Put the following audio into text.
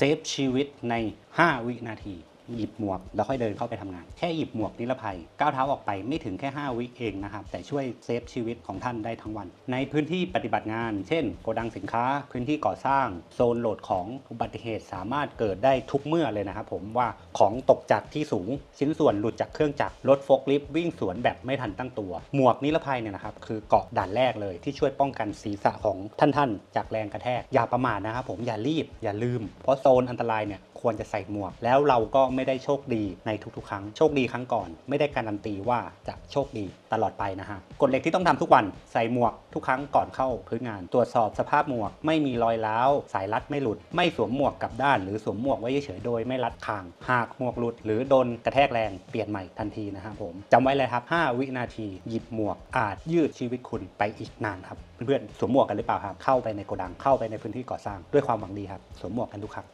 เซฟชีวิตใน 5 วินาที หยิบหมวกแล้วค่อยเดินเข้าไปทำงาน แค่หยิบหมวกนิรภัยก้าวเท้าออกไปไม่ถึงแค่ 5 วิเองนะครับ แต่ช่วยเซฟชีวิตของท่านได้ทั้งวัน ในพื้นที่ปฏิบัติงาน เช่น โกดังสินค้า พื้นที่ก่อสร้าง โซนโหลดของอุบัติเหตุสามารถเกิดได้ทุกเมื่อเลยนะครับผมว่าของตกจากที่สูง ชิ้นส่วนหลุดจากเครื่องจักรรถโฟล์คลิฟต์วิ่งสวนแบบไม่ทันตั้งตัว หมวกนิรภัยเนี่ยนะครับคือเกาะด่านแรกเลยที่ช่วยป้องกันศีรษะของท่านท่านๆจากแรงกระแทกอย่าประมาทนะครับผมอย่ารีบอย่าลืม เพราะโซนอันตรายเนี่ยควรจะใส่หมวกแล้วเราก็ไไม่ได้โชคดีในทุกๆ ครั้งโชคดีครั้งก่อน ไม่ได้การันตีว่าจะโชคดีตลอดไปนะฮะกฎเหล็กที่ต้องทำทุกวันใส่หมวกทุกครั้งก่อนเข้าพื้นงาน ตรวจสอบสภาพหมวก ไม่มีรอยร้าวสายรัดไม่หลุด ไม่สวมหมวกกลับด้าน หรือสวมหมวกไว้เฉยๆโดยไม่รัดคาง หากหมวกหลุด หรือโดนกระแทกแรงเปลี่ยนใหม่ทันทีนะครับผมจำไว้เลยครับ 5 วินาทีหยิบหมวกอาจยืดชีวิตคุณไปอีกนานครับเพื่อนๆสวมหมวกกันหรือเปล่าครับเข้าไปในโกดังเข้าไปในพื้นที่ก่อสร้างด้วยความหวังดีครับสวมหมวกกันทุกครั้ง